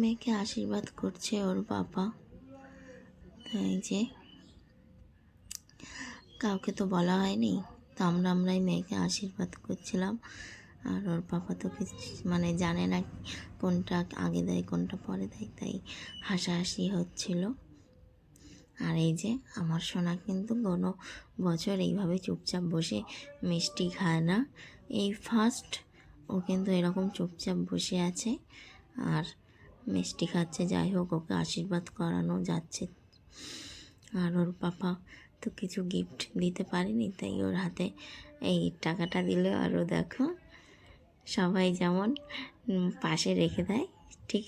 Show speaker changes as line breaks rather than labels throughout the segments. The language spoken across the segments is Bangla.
মেয়েকে আশীর্বাদ করছে ওর বাবা। তাই যে কাউকে তো বলা হয়নি। তো আমরা আমরাই মেয়েকে আশীর্বাদ করছিলাম। আর ওর বাবা তো মানে জানে না কোনটা আগে দেয়, কোনটা পরে দেয়, তাই হাসাহাসি হচ্ছিল। আর এই যে আমার সোনা কিন্তু কোনো বছর এইভাবে চুপচাপ বসে মিষ্টি খায় না। এই ফার্স্ট ও কিন্তু এরকম চুপচাপ বসে আছে। আর মিষ্টি খাচ্ছে, যাই হোক ওকে আশীর্বাদ করানো যাচ্ছে। আর ওর পাপা তো কিছু গিফট দিতে পারেনি, তাই ওর হাতে এই টাকাটা দিলে। আরও দেখো, সবাই যেমন পাশে রেখে দেয়, ঠিক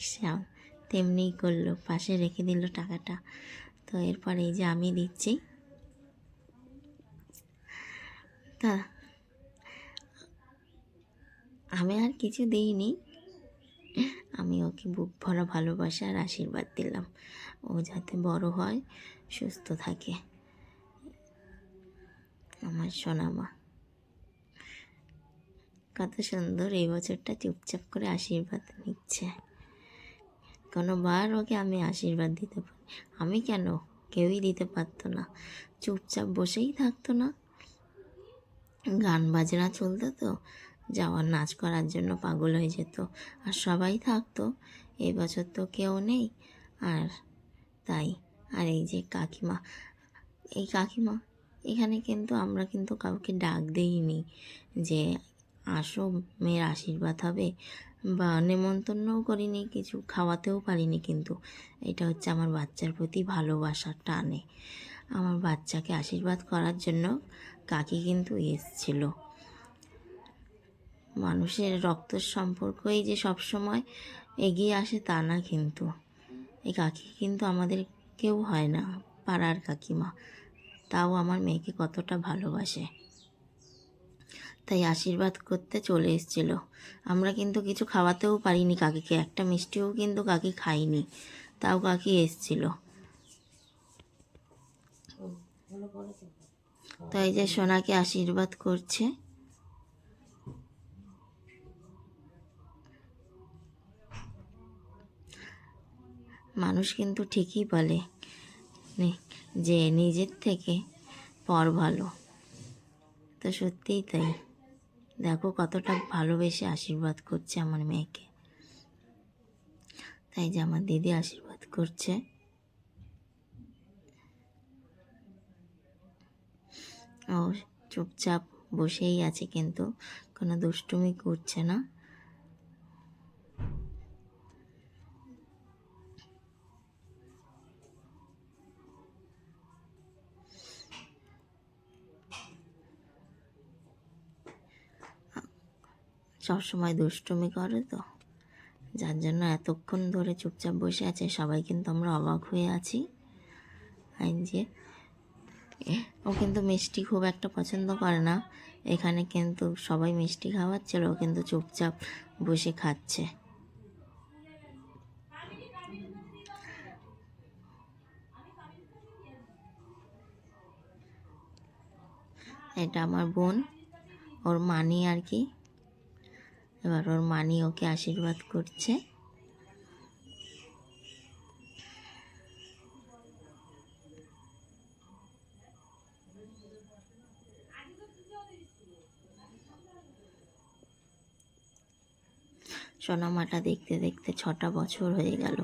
তেমনিই করল, পাশে রেখে দিল টাকাটা। তো এরপর এই যে আমি দিচ্ছি। তা, আমি আর কিছু দিইনি। আমি ওকে বুক ভরা ভালোবাসা আর আশীর্বাদ দিলাম। ও যাতে বড় হয়, সুস্থ থাকে। আমার সোনামা কত সুন্দর এই বছরটা চুপচাপ করে আশীর্বাদ নিচ্ছে। কোনোবার ওকে আমি আশীর্বাদ দিতে পারি আমি কেন? কেউই দিতে পারতো না। চুপচাপ বসেই থাকতো না। গান বাজনা চলতো তো। যাওয়ার নাচ করার জন্য পাগল হয়ে যেত। আর সবাই থাকতো। এই বছর তো কেউ নেই। আর তাই, আর এই যে কাকিমা, এই কাকিমা, এখানে কিন্তু আমরা কিন্তু কাউকে ডাক দেইনি যে আসো, মেয়ের আশীর্বাদ হবে। বা নেমন্তন্নও করিনি, কিছু খাওয়াতেও পারিনি কিন্তু। এটা হচ্ছে আমার বাচ্চার প্রতি ভালোবাসার টানে। আমার বাচ্চাকে আশীর্বাদ করার জন্য কাকি কিন্তু এসছিল। মানুষের রক্তের সম্পর্কই যে সবসময় এগিয়ে আসে তা না কিন্তু। এই কাকি কিন্তু আমাদের কেউ হয় না, পাড়ার কাকিমা। তাও আমার মেয়েকে কতটা ভালোবাসে। তাই আশীর্বাদ করতে চলে এসেছিল। আমরা কিন্তু কিছু খাওয়াতেও পারিনি কাকিকে, একটা মিষ্টিও কিন্তু কাকি খাইনি তাও কাকি এসছিল। তাই যে সোনাকে আশীর্বাদ করছে মানুষ কিন্তু ঠিকই বলে যে নিজের থেকে পর ভালো। তো সত্যিই তাই। দেখো কতটা ভালোবেসে আশীর্বাদ করছে আমার মেয়েকে। তাই যে আমার দিদি আশীর্বাদ করছে। ও চুপচাপ বসেই আছে কিন্তু, কোনো দুষ্টুমি করছে না। সবসময় দুষ্টুমি করে তো। যার জন্য এতক্ষণ ধরে চুপচাপ বসে আছে, সবাই কিন্তু আমরা অবাক হয়ে আছি। যে ও কিন্তু মিষ্টি খুব একটা পছন্দ করে না। এখানে কিন্তু সবাই মিষ্টি খাওয়াচ্ছিল ও কিন্তু চুপচাপ বসে খাচ্ছে। এটা আমার বোন, ওর মানি আর কি। এবার ওর মানি ওকে আশীর্বাদ করছে। সোনামাটা দেখতে দেখতে ছটা বছর হয়ে গেল।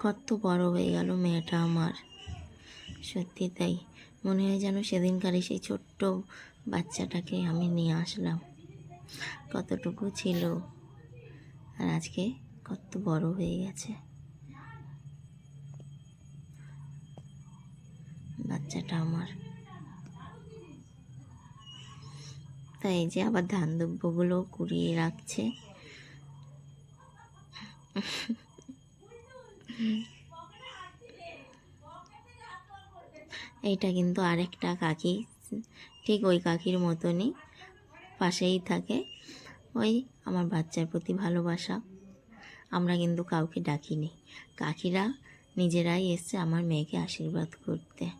কত বড় হয়ে গেল মেয়েটা আমার। সত্যি তাই। মনে হয় যেন সেদিনকারই সেই ছোট্ট বাচ্চাটাকে আমি নিয়ে আসলাম। কতটুকু ছিল? আর আজকে কত বড় হয়ে গেছে। বাচ্চাটা আমার। তাই যে আবার ধান দুব্বগুলো কুড়িয়ে রাখছে। এইটা কিন্তু আরেকটা কাকি। ঠিক ওই কাকির মতনই। পাশেই থাকে। ওই আমার বাচ্চার প্রতি ভালোবাসা। আমরা কিন্তু কাউকে ডাকিনি। কাকিরা নিজেরাই এসছে আমার মেয়েকে আশীর্বাদ করতে।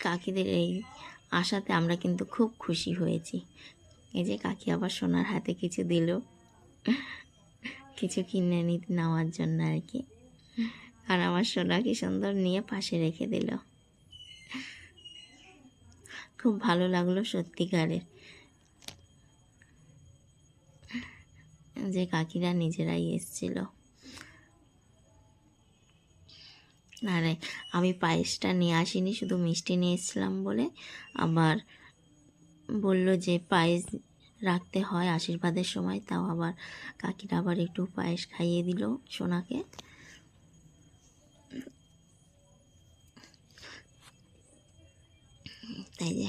কাকিদের এই আশাতে আমরা কিন্তু খুব খুশি হয়েছি। এই যে কাকি আবার সোনার হাতে কিছু দিল। কিছু কিনে নেওয়ার জন্য আর কি। আর আমার সোনা কি সুন্দর নিয়ে পাশে রেখে দিল। খুব ভালো লাগল সত্যিকারের। যে কাকিরা নিজেরাই এসছিল। আর, আমি পায়েসটা নিয়ে আসিনি, শুধু মিষ্টি নিয়ে এসেছিলাম বলে। আবার বলল যে পায়েস রাখতে হয় আশীর্বাদের সময়, তাও আবার কাকিরা আবার একটু পায়েস খাইয়ে দিল সোনাকে। তাই যে